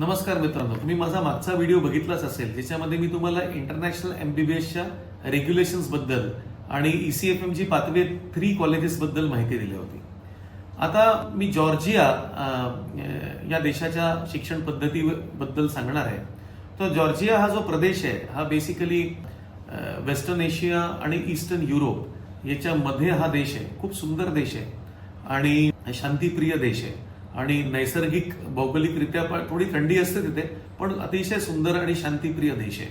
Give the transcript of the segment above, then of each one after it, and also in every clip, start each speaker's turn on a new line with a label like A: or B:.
A: नमस्कार मित्रांनो तुम्ही माझा मागचा व्हिडिओ बघितलाच असेल ज्याच्यामध्ये मी तुम्हाला इंटरनॅशनल एमबीबीएसच्या रेग्युलेशन्सबद्दल आणि E ECFMG pathway three colleges बद्दल माहिती दिली होती. आता मी जॉर्जिया या देशाच्या शिक्षण पद्धतीबद्दल सांगणार आहे. तर जॉर्जिया हा जो प्रदेश आहे हा बेसिकली वेस्टर्न एशिया आणि ईस्टर्न युरोप याच्यामध्ये हा देश आहे खूप सुंदर देश आहे आणि शांतीप्रिय देश आहे. आणि नैसर्गिक भौगोलिकरित्या पण थोडी थंडी असते तिथे पण अतिशय सुंदर आणि शांतिप्रिय देश आहे.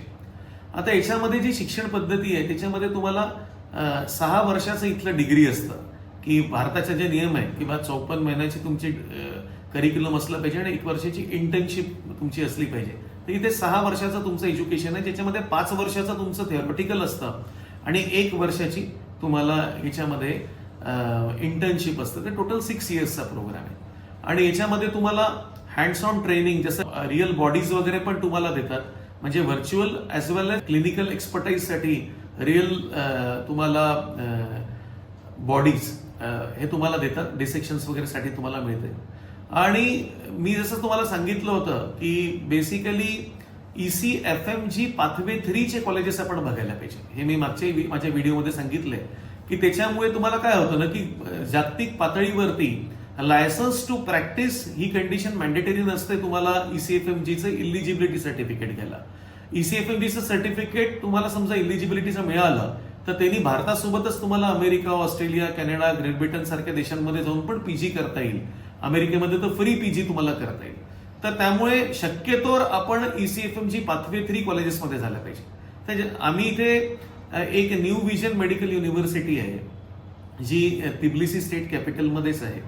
A: आता याच्यामध्ये जी शिक्षण पद्धती आहे त्याच्यामध्ये तुम्हाला सहा वर्षाचं इथलं डिग्री असतं की भारताचे जे नियम आहे की बा चौपन्न महिन्याची तुमची करिक्युलम असलं पाहिजे आणि एक वर्षाची इंटर्नशिप तुमची असली पाहिजे. तर इथे सहा वर्षाचं तुमचं एज्युकेशन आहे ज्याच्यामध्ये पाच वर्षाचं तुमचं थिअरॉटिकल असतं आणि एक वर्षाची तुम्हाला याच्यामध्ये इंटर्नशिप असतं. ते टोटल सिक्स इयर्सचा प्रोग्राम आहे. आणि याच्यामध्ये तुम्हाला हँड्स ऑन ट्रेनिंग जसं रिअल बॉडीज वगैरे पण तुम्हाला देतात. म्हणजे virtual as well as clinical एक्सपर्टाईजसाठी real तुम्हाला बॉडीज हे तुम्हाला देतात. डिसेक्शन्स वगैरेसाठी तुम्हाला मिळते. आणि मी जसं तुम्हाला सांगितलं होतं की basically E C F M G pathway थ्रीचे colleges आपण बघायला पाहिजे. हे मी मागच्या माझ्या व्हिडिओमध्ये सांगितले की त्याच्यामुळे तुम्हाला काय होतं ना की जागतिक पातळीवरती लायसन्स टू प्रॅक्टिस ही कंडिशन मॅन्डेटरी नसते तुम्हाला ईसीएफएमजीचं इलिजिबिलिटी सर्टिफिकेट घ्यायला. ईसीएफएमजीचं सर्टिफिकेट तुम्हाला समजा इलिजिबिलिटीचं मिळालं तर त्यांनी भारतासोबतच तुम्हाला America Australia Canada Great Britain सारख्या देशांमध्ये जाऊन पण पीजी करता येईल. अमेरिकेमध्ये तर फ्री पीजी तुम्हाला करता येईल. तर त्यामुळे शक्यतोवर आपण ईसीएफएमजी पाथवे थ्री कॉलेजेसमध्ये झाल्या पाहिजे. तर आम्ही इथे एक न्यू विजन मेडिकल युनिव्हर्सिटी आहे जी तिबलिसी स्टेट कॅपिटलमध्येच आहे.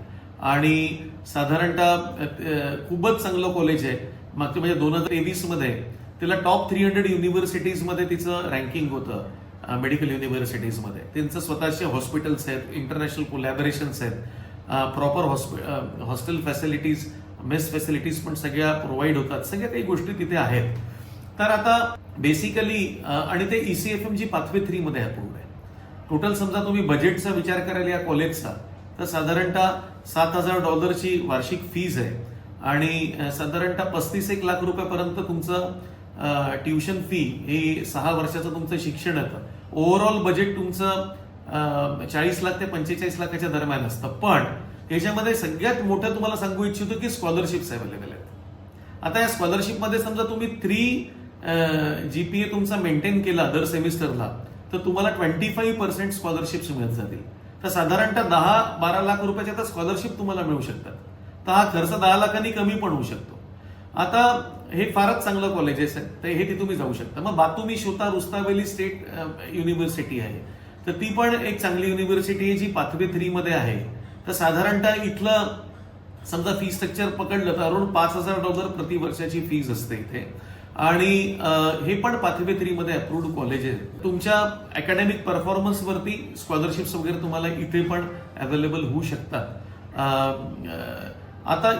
A: आणि साधारणतः खूपच चांगलं कॉलेज आहे. मागच्या म्हणजे दोन हजार तेवीसमध्ये तिला टॉप थ्री हंड्रेड युनिव्हर्सिटीजमध्ये तिचं रँकिंग होतं मेडिकल युनिव्हर्सिटीजमध्ये त्यांचं स्वतःचे हॉस्पिटल्स आहेत इंटरनॅशनल कोलॅबरेशन्स आहेत proper hostel facilities mess facilities पण सगळ्या प्रोव्हाइड होतात. सगळ्या काही गोष्टी तिथे आहेत. तर आता बेसिकली आणि ते E E C F M G pathway three मध्ये अप्रूव्ड आहे टोटल समजा तुम्ही बजेटचा विचार कराल या कॉलेजचा तर साधारणतः सात हजार डॉलरची वार्षिक फीज आहे. आणि साधारणतः पस्तीस एक लाख रुपयापर्यंत तुमचं ट्युशन फी हे सहा वर्षाचं तुमचं शिक्षण येतं ओव्हरऑल बजेट तुमचं चाळीस लाख ते पंचेचाळीस लाखाच्या दरम्यान असतं. पण याच्यामध्ये सगळ्यात मोठं तुम्हाला सांगू इच्छितो की स्कॉलरशिप्स अवेलेबल आहेत. आता या स्कॉलरशिपमध्ये समजा तुम्ही थ्री जी पी ए तुमचा मेंटेन केला दर सेमिस्टरला तर तुम्हाला ट्वेंटी फाईव्ह पर्सेंट स्कॉलरशिप्स मिळत जातील. तर साधारणतः दहा बारा लाख रुपयाच्या तर स्कॉलरशिप तुम्हाला मिळू शकतात. तर हा खर्च दहा लाखांनी कमी पण होऊ शकतो. आता हे फारच चांगलं कॉलेजेस आहे तर हे ती तुम्ही जाऊ शकता. मग बातुमी शोता रुस्तावेली स्टेट युनिव्हर्सिटी आहे. तर ती पण एक चांगली युनिव्हर्सिटी आहे जी पाथवे थ्री मध्ये आहे. तर साधारणतः इथलं समजा फी स्ट्रक्चर पकडलं तर अरुण पाच हजार डॉलर प्रति वर्षाची फीज असते इथे. आणि हे पण पाथवे थ्रीमध्ये अप्रूव्ड कॉलेज आहे तुमच्या अकॅडमिक परफॉर्मन्सवरती स्कॉलरशिप्स वगैरे तुम्हाला इथे पण अवेलेबल होऊ शकतात. आता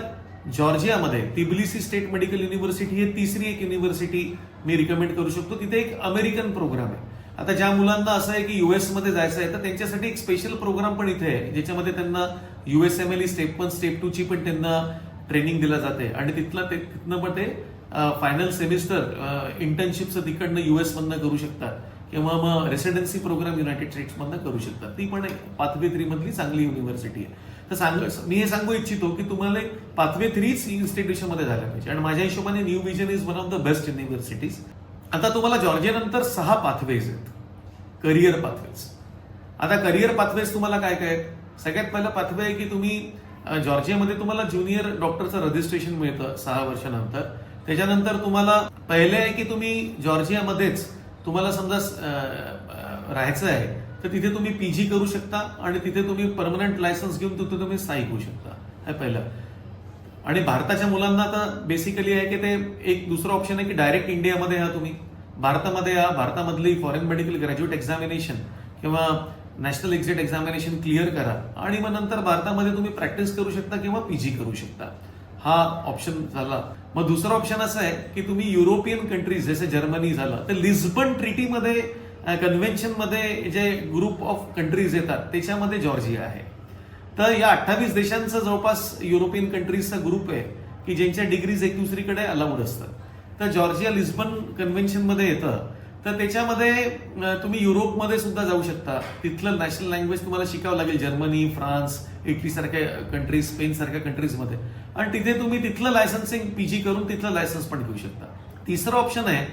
A: जॉर्जियामध्ये तिबलिसी स्टेट मेडिकल युनिव्हर्सिटी ही तिसरी एक युनिव्हर्सिटी मी रिकमेंड करू शकतो. तिथे एक अमेरिकन प्रोग्राम आहे. आता ज्या मुलांना असं आहे की युएसमध्ये जायचं आहे तर त्यांच्यासाठी एक स्पेशल प्रोग्राम पण इथे आहे. ज्याच्यामध्ये त्यांना U S M L step one step two ची पण त्यांना ट्रेनिंग दिलं जाते. आणि तिथलं ते तिथनं पण ते फायनल सेमिस्टर इंटर्नशिपचं तिकडनं युएस मधनं करू शकतात. किंवा मग रेसिडेन्सी प्रोग्राम युनायटेड स्टेट्समधनं करू शकतात. ती पण एक पाथवे थ्री मधली चांगली युनिव्हर्सिटी आहे. तर सांग मी हे सांगू इच्छितो की तुम्हाला एक पाथवे थ्रीच इन्स्टिट्यूशनमध्ये मध्ये पाहिजे. आणि माझ्या हिशोबाने new vision is one of the best universities आता तुम्हाला जॉर्जियानंतर सहा पाथवेज आहेत. करिअर पाथवेज आता करिअर पाथवेज तुम्हाला काय काय आहेत? सगळ्यात पहिला पाथवे आहे की तुम्ही जॉर्जियामध्ये तुम्हाला ज्युनियर डॉक्टरचं रजिस्ट्रेशन मिळतं सहा वर्षानंतर. त्याच्यानंतर तुम्हाला पहिले आहे की तुम्ही जॉर्जियामध्येच तुम्हाला समजा राहायचं आहे तर तिथे तुम्ही पीजी करू शकता आणि तिथे तुम्ही परमनंट लायसन्स घेऊन तिथे तुम्ही स्थायिक होऊ शकता. हे पहिलं. आणि भारताच्या मुलांना आता बेसिकली आहे की ते एक दुसरं ऑप्शन आहे की डायरेक्ट इंडियामध्ये या तुम्ही. भारतामध्ये या भारतामधली फॉरेन मेडिकल ग्रॅज्युएट एक्झामिनेशन किंवा नॅशनल एक्झिट एक्झामिनेशन क्लिअर करा. आणि मग नंतर भारतामध्ये तुम्ही प्रॅक्टिस करू शकता किंवा पीजी करू शकता. हा ऑप्शन झाला. मग दुसरा ऑप्शन असं आहे की तुम्ही युरोपियन कंट्रीज जसे जर्मनी झालं तर लिस्बन ट्रिटीमध्ये कन्व्हेन्शनमध्ये जे ग्रुप ऑफ कंट्रीज येतात त्याच्यामध्ये जॉर्जिया आहे. तर या अठ्ठावीस देशांचं जवळपास युरोपियन कंट्रीजचा ग्रुप आहे की ज्यांच्या डिग्रीज एक दुसरीकडे अलाउड असतात. तर जॉर्जिया लिस्बन कन्व्हेन्शनमध्ये येतं. तर त्याच्यामध्ये तुम्ही युरोपमध्ये सुद्धा जाऊ शकता. तिथलं नॅशनल लँग्वेज तुम्हाला शिकावं लागेल. जर्मनी फ्रान्स इटली सारख्या कंट्रीज स्पेन सारख्या कंट्रीजमध्ये आणि तिथे तुम्ही तिथलं लायसन्सिंग पीजी करून तिथलं लायसन्स पण घेऊ शकता. तिसरं ऑप्शन आहे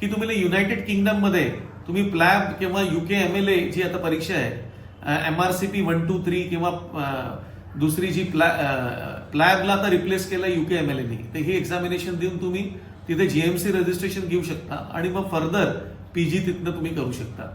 A: की तुम्ही युनायटेड किंगडममध्ये तुम्ही प्लॅब किंवा U K M L A जी आता परीक्षा आहे M R C P one two three किंवा दुसरी जी प्लॅ प्लॅबला आता रिप्लेस केलं युके एम एल एनी तर ही एक्झामिनेशन देऊन तुम्ही तिथे जीएमसी रजिस्ट्रेशन घेऊ शकता आणि मग फर्दर पीजी तिथनं तुम्ही करू शकता.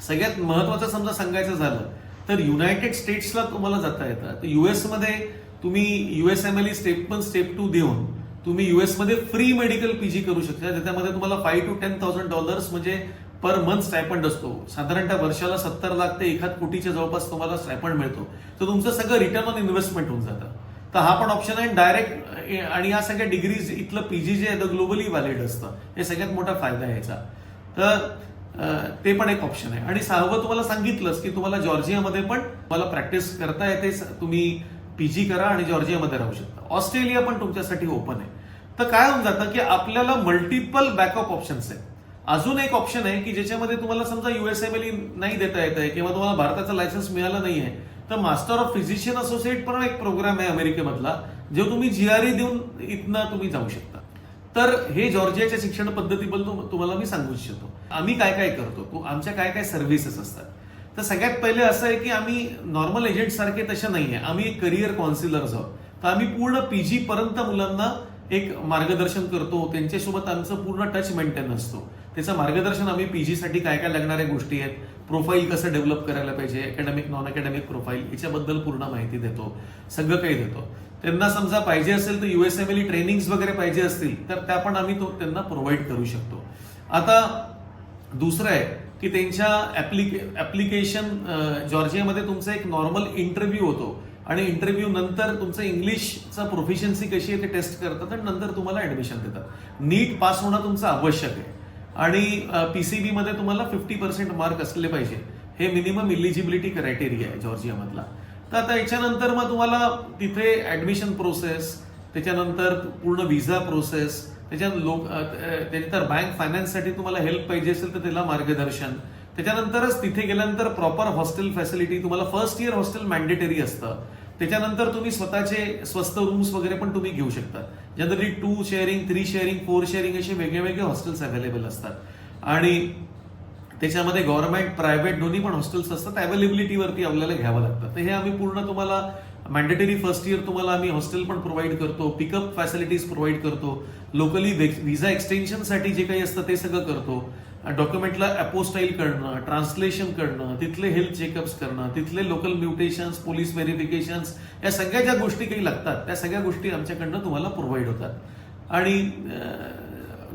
A: सगळ्यात महत्वाचं समजा सांगायचं झालं तर युनायटेड स्टेट्सला तुम्हाला जाता येतं. तर युएसमध्ये तुम्ही U S M step one step two देऊन तुम्ही युएसमध्ये फ्री मेडिकल पीजी करू शकता. त्याच्यामध्ये तुम्हाला five to ten thousand dollars म्हणजे पर मंथ स्टायपंड असतो. साधारणतः वर्षाला सत्तर लाख ते एखाद कोटीच्या जवळपास तुम्हाला स्टायपंड मिळतो. तर तुमचं सगळं रिटर्न ऑन इन्व्हेस्टमेंट होऊन जातं. तर हा पण ऑप्शन आहे. डायरेक्ट आणि या सगळ्या डिग्रीज इथलं पीजी जे आहे ग्लोबली व्हॅलिड असतं. हे सगळ्यात मोठा फायदा आहे याचा. तर ते पण एक ऑप्शन आहे. आणि सहावं तुम्हाला सांगितलंच की तुम्हाला जॉर्जियामध्ये पण तुम्हाला प्रॅक्टिस करता येते. तुम्ही पीजी करा आणि जॉर्जियामध्ये राहू शकता. ऑस्ट्रेलिया पण तुमच्यासाठी ओपन आहे. तर काय होऊन जातं की आपल्याला मल्टिपल बॅकअप ऑप्शन्स आहेत. अजून एक ऑप्शन आहे की ज्याच्यामध्ये तुम्हाला समजा युएसएमएल नाही देता येत आहे किंवा तुम्हाला भारताचं लायसन्स मिळालं नाही आहे तर मास्टर ऑफ फिजिशियन असोसिएट पण एक प्रोग्राम आहे अमेरिकेमधला जो तुम्ही जीआरई देऊन इथनं तुम्ही जाऊ शकता. तर हे जॉर्जियाच्या शिक्षण पद्धतीबद्दल तुम्हाला मी सांगू इच्छितो. आम्ही काय काय करतो? आमच्या काय काय सर्व्हिसेस असतात? तर सगळ्यात पहिले असं आहे की आम्ही नॉर्मल एजंट सारखे तसे आहे आम्ही एक करिअर काउन्सिलर्स आहोत. तर आम्ही पूर्ण पीजी पर्यंत मुलांना एक मार्गदर्शन करतो. त्यांच्यासोबत आमचं पूर्ण टच मेंटेन असतो. त्याचं मार्गदर्शन आम्ही पी जीसाठी काय काय लागणाऱ्या गोष्टी आहेत प्रोफाईल कसं डेव्हलप करायला पाहिजे अकॅडमिक नॉन अकॅडमिक प्रोफाईल याच्याबद्दल पूर्ण माहिती देतो. सगळं काही देतो. त्यांना समजा पाहिजे असेल तर युएसएमएली ट्रेनिंग्स वगैरे पाहिजे असतील तर त्या पण आम्ही तो त्यांना प्रोव्हाइड करू शकतो. आता दुसरं आहे की त्यांच्या ऍप्लिकेशन जॉर्जियामध्ये तुमचा एक नॉर्मल इंटरव्ह्यू होतो. आणि इंटरव्ह्यू नंतर तुमचं इंग्लिशचा प्रोफिशियन्सी कशी आहे ते टेस्ट करतात आणि नंतर तुम्हाला ऍडमिशन देतात. नीट पास होणं तुमचं आवश्यक आहे. आणि पी सी बीमध्ये तुम्हाला फिफ्टी पर्सेंट मार्क असले पाहिजे. हे मिनिमम इलिजिबिलिटी क्रायटेरिया आहे जॉर्जियामधला. तर आता याच्यानंतर मग तुम्हाला तिथे ऍडमिशन प्रोसेस त्याच्यानंतर पूर्ण व्हिसा प्रोसेस त्याच्यात लोक त्याच्यानंतर बँक फायनान्ससाठी तुम्हाला हेल्प पाहिजे असेल तर त्याला मार्गदर्शन. त्याच्यानंतरच तिथे गेल्यानंतर प्रॉपर हॉस्टेल फॅसिलिटी तुम्हाला फर्स्ट इयर हॉस्टेल मॅन्डेटरी असतं. त्याच्यानंतर तुम्ही स्वतःचे स्वस्त रूम्स वगैरे पण तुम्ही घेऊ शकता. Generally two sharing three sharing four sharing असे वेगळे वेगळे हॉस्टेल्स अवेलेबल असतात. आणि त्याच्यामध्ये गव्हर्नमेंट प्रायव्हेट दोन्ही पण हॉस्टेल्स असतात. अवेलेबिलिटीवरती आपल्याला घ्यावं लागतं. तर हे आम्ही पूर्ण तुम्हाला मॅन्डेटरी फर्स्ट इयर तुम्हाला आम्ही हॉस्टेल पण प्रोव्हाइड करतो पिकअप फॅसिलिटीज प्रोव्हाइड करतो लोकली व्हिसा एक्सटेन्शनसाठी जे काही असतं ते सगळं करतो. डॉक्युमेंटला अपोस्टाईल करणं ट्रान्सलेशन करणं तिथले हेल्थ चेकअप्स करणं तिथले लोकल म्युटेशन्स पोलीस व्हेरिफिकेशन्स या सगळ्या ज्या गोष्टी काही लागतात त्या सगळ्या गोष्टी आमच्याकडनं तुम्हाला प्रोव्हाइड होतात. आणि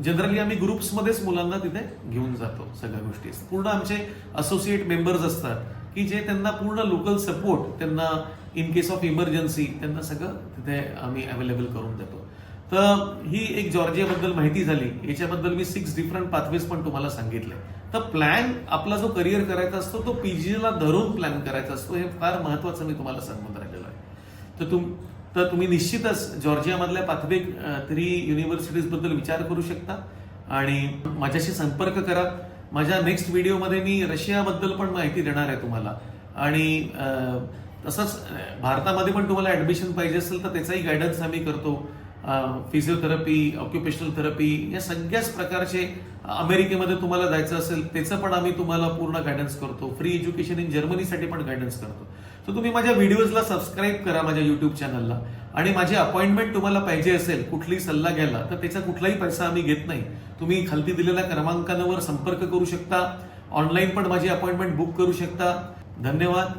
A: जनरली आम्ही ग्रुप्समध्येच मुलांना तिथे घेऊन जातो सगळ्या गोष्टी. पूर्ण आमचे असोसिएट मेंबर्स असतात की जे त्यांना पूर्ण लोकल सपोर्ट त्यांना इन केस ऑफ इमर्जन्सी त्यांना सगळं तिथे आम्ही अवेलेबल करून देतो. तर ही एक जॉर्जियाबद्दल माहिती झाली. याच्याबद्दल मी सिक्स डिफरंट पाथवेज पण तुम्हाला सांगितले. तर प्लॅन आपला जो करिअर करायचा असतो तो पीजीला धरून प्लॅन करायचा असतो हे फार महत्वाचं मी तुम्हाला सांगून राहिलेलं आहे. तर तुम तर तुम्ही निश्चितच जॉर्जियामधल्या पाथवे थ्री युनिव्हर्सिटीजबद्दल विचार करू शकता. आणि माझ्याशी संपर्क करा. माझ्या नेक्स्ट व्हिडिओमध्ये मी रशियाबद्दल पण माहिती देणार आहे तुम्हाला. आणि तसंच भारतामध्ये पण तुम्हाला ऍडमिशन पाहिजे असेल तर त्याचाही गायडन्स आम्ही करतो. फिजिओथेरपी ऑक्युपेशनल थेरपी या सगळ्याच प्रकारचे अमेरिकेमध्ये तुम्हाला जायचं असेल त्याचं पण आम्ही तुम्हाला पूर्ण गायडन्स करतो. फ्री एज्युकेशन इन जर्मनीसाठी पण गायडन्स करतो. तर तुम्ही माझ्या व्हिडिओजला सबस्क्राईब करा माझ्या युट्यूब चॅनलला आणि माझी अपॉइंटमेंट तुम्हाला पाहिजे असेल कुठलीही सल्ला घ्यायला तर त्याचा कुठलाही पैसा आम्ही घेत नाही. तुम्ही खालती दिलेल्या क्रमांकांवर संपर्क करू शकता. ऑनलाईन पण माझी अपॉइंटमेंट बुक करू शकता. धन्यवाद.